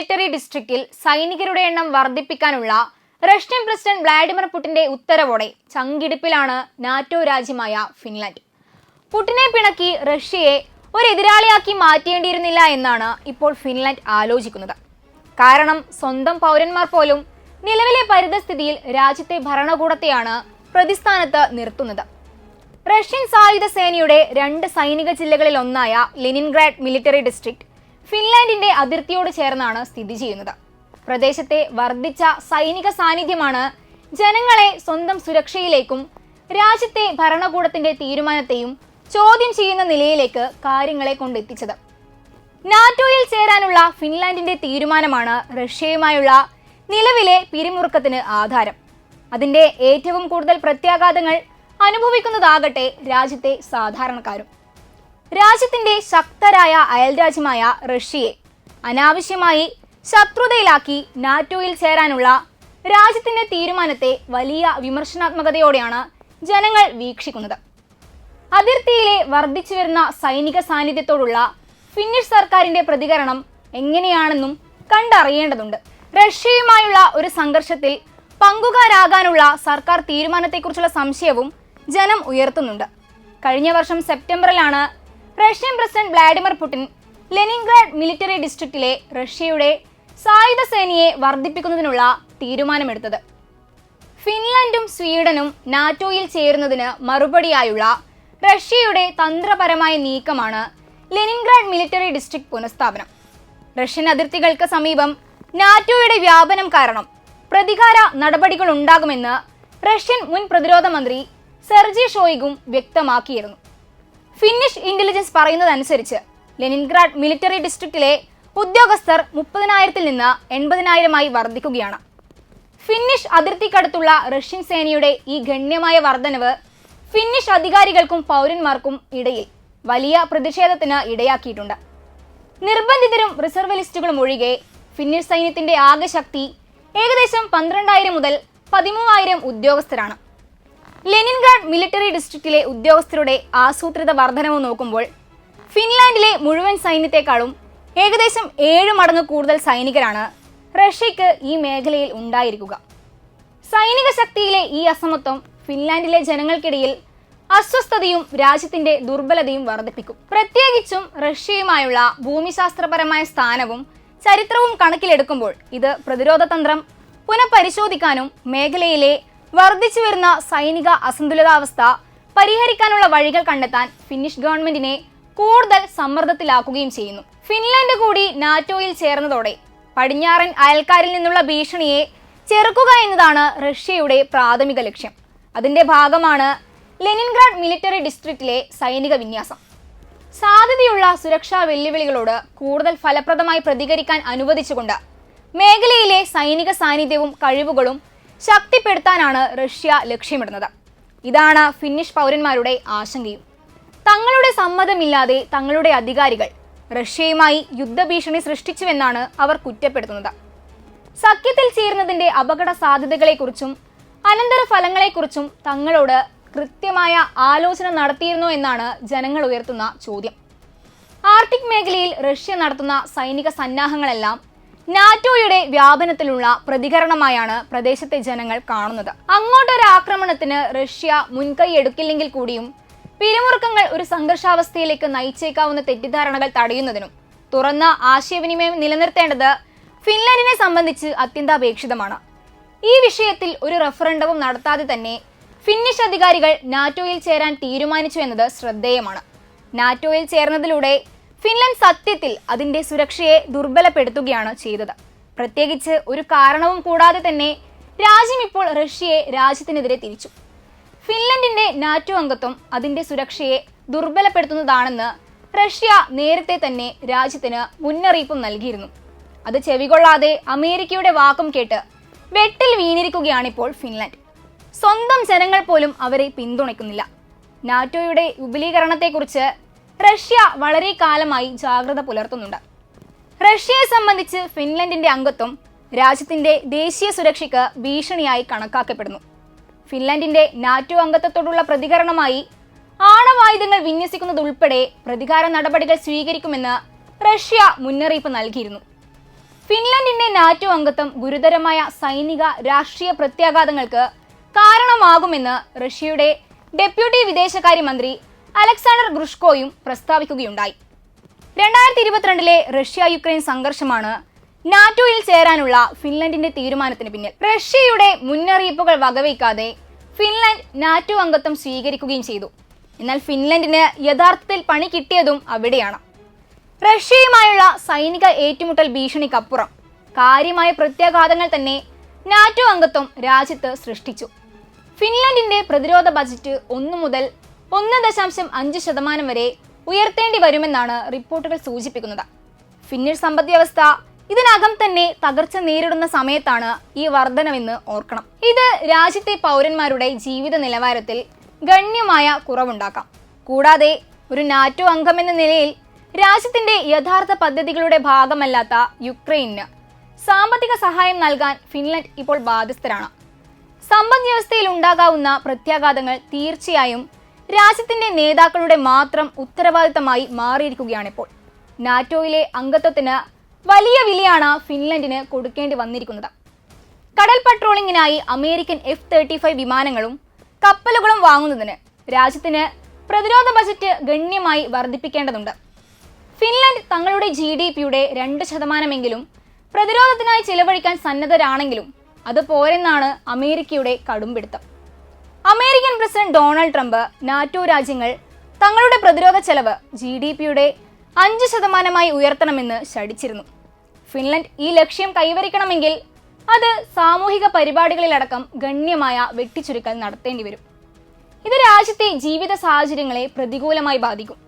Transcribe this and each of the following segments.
Military ഡിസ്ട്രിക്റ്റിൽ സൈനികരുടെ എണ്ണം വർദ്ധിപ്പിക്കാനുള്ള റഷ്യൻ പ്രസിഡന്റ് വ്ളാഡിമിർ പുടിന്റെ ഉത്തരവോടെ ചങ്കിടിപ്പിലാണ് നാറ്റോ രാജ്യമായ ഫിൻലാൻഡ്. പുടിനെ പിണക്കി റഷ്യയെ ഒരു എതിരാളിയാക്കി മാറ്റേണ്ടിയിരുന്നില്ല എന്നാണ് ഇപ്പോൾ ഫിൻലാൻഡ് ആലോചിക്കുന്നത്. കാരണം സ്വന്തം പൗരന്മാർ പോലും നിലവിലെ പരിതസ്ഥിതിയിൽ രാജ്യത്തെ ഭരണകൂടത്തെയാണ് പ്രതിസ്ഥാനത്ത് നിർത്തുന്നത്. റഷ്യൻ സായുധ സേനയുടെ രണ്ട് സൈനിക ജില്ലകളിൽ ഒന്നായ ലെനിൻഗ്രാഡ് മിലിറ്ററി ഡിസ്ട്രിക്ട് ഫിൻലാൻഡിന്റെ അതിർത്തിയോട് ചേർന്നാണ് സ്ഥിതി ചെയ്യുന്നത്. പ്രദേശത്തെ വർദ്ധിച്ച സൈനിക സാന്നിധ്യമാണ് ജനങ്ങളെ സ്വന്തം സുരക്ഷയിലേക്കും രാജ്യത്തെ ഭരണകൂടത്തിന്റെ തീരുമാനത്തെയും ചോദ്യം ചെയ്യുന്ന നിലയിലേക്ക് കാര്യങ്ങളെ കൊണ്ടെത്തിച്ചത്. നാറ്റോയിൽ ചേരാനുള്ള ഫിൻലാൻഡിന്റെ തീരുമാനമാണ് റഷ്യയുമായുള്ള നിലവിലെ പിരിമുറുക്കത്തിന് ആധാരം. അതിന്റെ ഏറ്റവും കൂടുതൽ പ്രത്യാഘാതങ്ങൾ അനുഭവിക്കുന്നതാകട്ടെ രാജ്യത്തെ സാധാരണക്കാരും. രാജ്യത്തിന്റെ ശക്തരായ അയൽരാജ്യമായ റഷ്യയെ അനാവശ്യമായി ശത്രുതയിലാക്കി നാറ്റോയിൽ ചേരാനുള്ള രാജ്യത്തിന്റെ തീരുമാനത്തെ വലിയ വിമർശനാത്മകതയോടെയാണ് ജനങ്ങൾ വീക്ഷിക്കുന്നത്. അതിർത്തിയിലെ വർദ്ധിച്ചു വരുന്ന സൈനിക സാന്നിധ്യത്തോടുള്ള ഫിന്നിഷ് സർക്കാരിന്റെ പ്രതികരണം എങ്ങനെയാണെന്നും കണ്ടറിയേണ്ടതുണ്ട്. റഷ്യയുമായുള്ള ഒരു സംഘർഷത്തിൽ പങ്കുകാരാകാനുള്ള സർക്കാർ തീരുമാനത്തെക്കുറിച്ചുള്ള സംശയവും ജനം ഉയർത്തുന്നുണ്ട്. കഴിഞ്ഞ വർഷം സെപ്റ്റംബറിലാണ് Russian president Vladimir Putin Leningrad military ഡിസ്ട്രിക്റ്റിലെ റഷ്യയുടെ സായുധ സേനയെ വർദ്ധിപ്പിക്കുന്നതിനുള്ള തീരുമാനമെടുത്തത്. ഫിൻലൻഡും സ്വീഡനും നാറ്റോയിൽ ചേരുന്നതിന് മറുപടിയായുള്ള റഷ്യയുടെ തന്ത്രപരമായ നീക്കമാണ് ലെനിൻഗ്രാഡ് മിലിറ്ററി ഡിസ്ട്രിക്ട് പുനഃസ്ഥാപനം. റഷ്യൻ അതിർത്തികൾക്ക് സമീപം നാറ്റോയുടെ വ്യാപനം കാരണം പ്രതികാര നടപടികൾ ഉണ്ടാകുമെന്ന് റഷ്യൻ മുൻ പ്രതിരോധ മന്ത്രി സെർജി ഷോയിഗും വ്യക്തമാക്കിയിരുന്നു. ഫിന്നിഷ് ഇന്റലിജൻസ് പറയുന്നതനുസരിച്ച് ലെനിൻഗ്രാഡ് മിലിറ്ററി ഡിസ്ട്രിക്റ്റിലെ ഉദ്യോഗസ്ഥർ മുപ്പതിനായിരത്തിൽ നിന്ന് എൺപതിനായിരമായി വർദ്ധിക്കുകയാണ്. ഫിന്നിഷ് അതിർത്തിക്കടുത്തുള്ള റഷ്യൻ സേനയുടെ ഈ ഗണ്യമായ വർധനവ് ഫിന്നിഷ് അധികാരികൾക്കും പൗരന്മാർക്കും ഇടയിൽ വലിയ പ്രതിഷേധത്തിന് ഇടയാക്കിയിട്ടുണ്ട്. നിർബന്ധിതരും റിസർവലിസ്റ്റുകളും ഒഴികെ ഫിന്നിഷ് സൈന്യത്തിന്റെ ആകെ ശക്തി ഏകദേശം പന്ത്രണ്ടായിരം മുതൽ പതിമൂവായിരം ഉദ്യോഗസ്ഥരാണ്. ലെനിൻഗ്രാഡ് മിലിറ്ററി ഡിസ്ട്രിക്റ്റിലെ ഉദ്യോഗസ്ഥരുടെ ആസൂത്രിത വർധനവ് നോക്കുമ്പോൾ ഫിൻലാൻഡിലെ മുഴുവൻ സൈന്യത്തെക്കാളും ഏകദേശം ഏഴ് മടങ്ങ് കൂടുതൽ സൈനികരാണ് റഷ്യക്ക് ഈ മേഖലയിൽ ഉണ്ടായിരിക്കുക. സൈനിക ശക്തിയിലെ ഈ അസമത്വം ഫിൻലാൻഡിലെ ജനങ്ങൾക്കിടയിൽ അസ്വസ്ഥതയും രാജ്യത്തിന്റെ ദുർബലതയും വർദ്ധിപ്പിക്കും. പ്രത്യേകിച്ചും റഷ്യയുമായുള്ള ഭൂമിശാസ്ത്രപരമായ സ്ഥാനവും ചരിത്രവും കണക്കിലെടുക്കുമ്പോൾ ഇത് പ്രതിരോധ തന്ത്രം പുനഃപരിശോധിക്കാനും മേഖലയിലെ വർദ്ധിച്ചു വരുന്ന സൈനിക അസന്തുലിതാവസ്ഥ പരിഹരിക്കാനുള്ള വഴികൾ കണ്ടെത്താൻ ഫിന്നിഷ് ഗവൺമെന്റിനെ കൂടുതൽ സമ്മർദ്ദത്തിലാക്കുകയും ചെയ്യുന്നു. ഫിൻലാൻഡ് കൂടി നാറ്റോയിൽ ചേർന്നതോടെ പടിഞ്ഞാറൻ അയൽക്കാരിൽ നിന്നുള്ള ഭീഷണിയെ ചെറുക്കുക എന്നതാണ് റഷ്യയുടെ പ്രാഥമിക ലക്ഷ്യം. അതിന്റെ ഭാഗമാണ് ലെനിൻഗ്രാഡ് മിലിറ്ററി ഡിസ്ട്രിക്റ്റിലെ സൈനിക വിന്യാസം. സാധ്യതയുള്ള സുരക്ഷാ വെല്ലുവിളികളോട് കൂടുതൽ ഫലപ്രദമായി പ്രതികരിക്കാൻ അനുവദിച്ചുകൊണ്ട് മേഖലയിലെ സൈനിക സാന്നിധ്യവും കഴിവുകളും ശക്തിപ്പെടുത്താനാണ് റഷ്യ ലക്ഷ്യമിടുന്നത്. ഇതാണ് ഫിന്നിഷ് പൗരന്മാരുടെ ആശങ്കയും. തങ്ങളുടെ സമ്മതമില്ലാതെ തങ്ങളുടെ അധികാരികൾ റഷ്യയുമായി യുദ്ധഭീഷണി സൃഷ്ടിച്ചുവെന്നാണ് അവർ കുറ്റപ്പെടുത്തുന്നത്. സഖ്യത്തിൽ ചേരുന്നതിന്റെ അപകട സാധ്യതകളെക്കുറിച്ചും അനന്തര ഫലങ്ങളെക്കുറിച്ചും തങ്ങളോട് കൃത്യമായ ആലോചന നടത്തിയിരുന്നു എന്നാണ് ജനങ്ങൾ ഉയർത്തുന്ന ചോദ്യം. ആർട്ടിക് മേഖലയിൽ റഷ്യ നടത്തുന്ന സൈനിക സന്നാഹങ്ങളെല്ലാം നാറ്റോയുടെ വ്യാപനത്തിലുള്ള പ്രതികരണമായാണ് പ്രദേശത്തെ ജനങ്ങൾ കാണുന്നത്. അങ്ങോട്ടൊരു ആക്രമണത്തിന് റഷ്യ മുൻകൈ എടുക്കില്ലെങ്കിൽ കൂടിയും പിരിമുറുക്കങ്ങൾ ഒരു സംഘർഷാവസ്ഥയിലേക്ക് നയിച്ചേക്കാവുന്ന തെറ്റിദ്ധാരണകൾ തടയുന്നതിനും തുറന്ന ആശയവിനിമയം നിലനിർത്തേണ്ടത് ഫിൻലൻഡിനെ സംബന്ധിച്ച് അത്യന്താപേക്ഷിതമാണ്. ഈ വിഷയത്തിൽ ഒരു റഫറൻഡവും നടത്താതെ തന്നെ ഫിന്നിഷ് അധികാരികൾ നാറ്റോയിൽ ചേരാൻ തീരുമാനിച്ചു എന്നത് ശ്രദ്ധേയമാണ്. നാറ്റോയിൽ ചേർന്നതിലൂടെ ഫിൻലൻഡ് സത്യത്തിൽ അതിന്റെ സുരക്ഷയെ ദുർബലപ്പെടുത്തുകയാണ് ചെയ്തത്. പ്രത്യേകിച്ച് ഒരു കാരണവും കൂടാതെ തന്നെ രാജ്യം ഇപ്പോൾ റഷ്യയെ രാജ്യത്തിനെതിരെ തിരിച്ചു. ഫിൻലൻഡിന്റെ നാറ്റോ അംഗത്വം അതിന്റെ സുരക്ഷയെ ദുർബലപ്പെടുത്തുന്നതാണെന്ന് റഷ്യ നേരത്തെ തന്നെ രാജ്യത്തിന് മുന്നറിയിപ്പും നൽകിയിരുന്നു. അത് ചെവികൊള്ളാതെ അമേരിക്കയുടെ വാക്കും കേട്ട് വെട്ടിൽ വീണിരിക്കുകയാണിപ്പോൾ ഫിൻലൻഡ്. സ്വന്തം ജനങ്ങൾ പോലും അവരെ പിന്തുണയ്ക്കുന്നില്ല. നാറ്റോയുടെ വിപുലീകരണത്തെക്കുറിച്ച് റഷ്യ വളരെ കാലമായി ജാഗ്രത പുലർത്തുന്നുണ്ട്. റഷ്യയെ സംബന്ധിച്ച് ഫിൻലൻഡിന്റെ അംഗത്വം രാജ്യത്തിന്റെ ദേശീയ സുരക്ഷയ്ക്ക് ഭീഷണിയായി കണക്കാക്കപ്പെടുന്നു. ഫിൻലൻഡിന്റെ നാറ്റോ അംഗത്വത്തോടുള്ള പ്രതികരണമായി ആണവായുധങ്ങൾ വിന്യസിക്കുന്നതുൾപ്പെടെ പ്രതികാര നടപടികൾ സ്വീകരിക്കുമെന്ന് റഷ്യ മുന്നറിയിപ്പ് നൽകിയിരുന്നു. ഫിൻലൻഡിന്റെ നാറ്റോ അംഗത്വം ഗുരുതരമായ സൈനിക രാഷ്ട്രീയ പ്രത്യാഘാതങ്ങൾക്ക് കാരണമാകുമെന്ന് റഷ്യയുടെ ഡെപ്യൂട്ടി വിദേശകാര്യമന്ത്രി അലക്സാണ്ടർ ഗ്രുഷ്കോയും പ്രസ്താവിക്കുകയുണ്ടായി. രണ്ടായിരത്തി ഇരുപത്തിരണ്ടിലെ റഷ്യ യുക്രൈൻ സംഘർഷമാണ് നാറ്റോയിൽ ചേരാനുള്ള ഫിൻലൻഡിന്റെ തീരുമാനത്തിന് പിന്നിൽ. റഷ്യയുടെ മുന്നറിയിപ്പുകൾ വകവയ്ക്കാതെ ഫിൻലൻഡ് നാറ്റോ അംഗത്വം സ്വീകരിക്കുകയും ചെയ്തു. എന്നാൽ ഫിൻലൻഡിന് യഥാർത്ഥത്തിൽ പണി കിട്ടിയതും അവിടെയാണ്. റഷ്യയുമായുള്ള സൈനിക ഏറ്റുമുട്ടൽ ഭീഷണിക്കപ്പുറം കാര്യമായ പ്രത്യാഘാതങ്ങൾ തന്നെ നാറ്റോ അംഗത്വം രാജ്യത്ത് സൃഷ്ടിച്ചു. ഫിൻലൻഡിന്റെ പ്രതിരോധ ബജറ്റ് ഒന്നു മുതൽ ഒന്ന് ദശാംശം അഞ്ച് ശതമാനം വരെ ഉയർത്തേണ്ടി വരുമെന്നാണ് റിപ്പോർട്ടുകൾ സൂചിപ്പിക്കുന്നത്. ഫിന്നിഷ് സമ്പദ്വ്യവസ്ഥ ഇതിനകം തന്നെ തകർച്ച നേരിടുന്ന സമയത്താണ് ഈ വർധനമെന്ന് ഓർക്കണം. ഇത് രാജ്യത്തെ പൗരന്മാരുടെ ജീവിത നിലവാരത്തിൽ ഗണ്യമായ കുറവുണ്ടാക്കാം. കൂടാതെ ഒരു നാറ്റോ അംഗമെന്ന നിലയിൽ രാജ്യത്തിന്റെ യഥാർത്ഥ പദ്ധതികളുടെ ഭാഗമല്ലാത്ത യുക്രൈന് സാമ്പത്തിക സഹായം നൽകാൻ ഫിൻലൻഡ് ഇപ്പോൾ ബാധ്യസ്ഥരാണ്. സമ്പദ് വ്യവസ്ഥയിൽ ഉണ്ടാകാവുന്ന പ്രത്യാഘാതങ്ങൾ തീർച്ചയായും രാജ്യത്തിന്റെ നേതാക്കളുടെ മാത്രം ഉത്തരവാദിത്തമായി മാറിയിരിക്കുകയാണിപ്പോൾ. നാറ്റോയിലെ അംഗത്വത്തിന് വലിയ വിലയാണ് ഫിൻലൻഡിന് കൊടുക്കേണ്ടി വന്നിരിക്കുന്നത്. കടൽ പട്രോളിംഗിനായി അമേരിക്കൻ എഫ് തേർട്ടി ഫൈവ് വിമാനങ്ങളും കപ്പലുകളും വാങ്ങുന്നതിന് രാജ്യത്തിന് പ്രതിരോധ ബജറ്റ് ഗണ്യമായി വർദ്ധിപ്പിക്കേണ്ടതുണ്ട്. ഫിൻലൻഡ് തങ്ങളുടെ ജി ഡി പിയുടെ രണ്ട് ശതമാനമെങ്കിലും പ്രതിരോധത്തിനായി ചിലവഴിക്കാൻ സന്നദ്ധരാണെങ്കിലും അത് പോരെന്നാണ് അമേരിക്കയുടെ കടുംപിടുത്തം. American president Donald Trump NATO രാജ്യങ്ങൾ തങ്ങളുടെ പ്രതിരോധ ചെലവ് ജി ഡി പിയുടെ അഞ്ച് ശതമാനമായി ഉയർത്തണമെന്ന് ശഠിച്ചിരുന്നു. ഫിൻലൻഡ് ഈ ലക്ഷ്യം കൈവരിക്കണമെങ്കിൽ അത് സാമൂഹിക പരിപാടികളിലടക്കം ഗണ്യമായ വെട്ടിച്ചുരുക്കൽ നടത്തേണ്ടി വരും. ഇത് രാജ്യത്തെ ജീവിത സാഹചര്യങ്ങളെ പ്രതികൂലമായി ബാധിക്കും.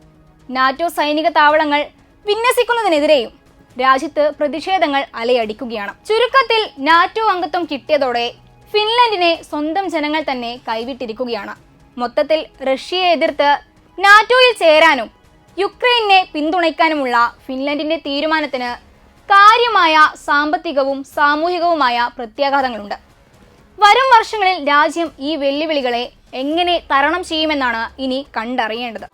നാറ്റോ സൈനിക താവളങ്ങൾ വിന്യസിക്കുന്നതിനെതിരെയും രാജ്യത്ത് പ്രതിഷേധങ്ങൾ അലയടിക്കുകയാണ്. ചുരുക്കത്തിൽ നാറ്റോ അംഗത്വം കിട്ടിയതോടെ ഫിൻലൻഡിനെ സ്വന്തം ജനങ്ങൾ തന്നെ കൈവിട്ടിരിക്കുകയാണ്. മൊത്തത്തിൽ റഷ്യയെ എതിർത്ത് നാറ്റോയിൽ ചേരാനും യുക്രൈനെ പിന്തുണയ്ക്കാനുമുള്ള ഫിൻലൻഡിന്റെ തീരുമാനത്തിന് കാര്യമായ സാമ്പത്തികവും സാമൂഹികവുമായ പ്രത്യാഘാതങ്ങളുണ്ട്. വരും വർഷങ്ങളിൽ രാജ്യം ഈ വെല്ലുവിളികളെ എങ്ങനെ തരണം ചെയ്യുമെന്നാണ് ഇനി കണ്ടറിയേണ്ടത്.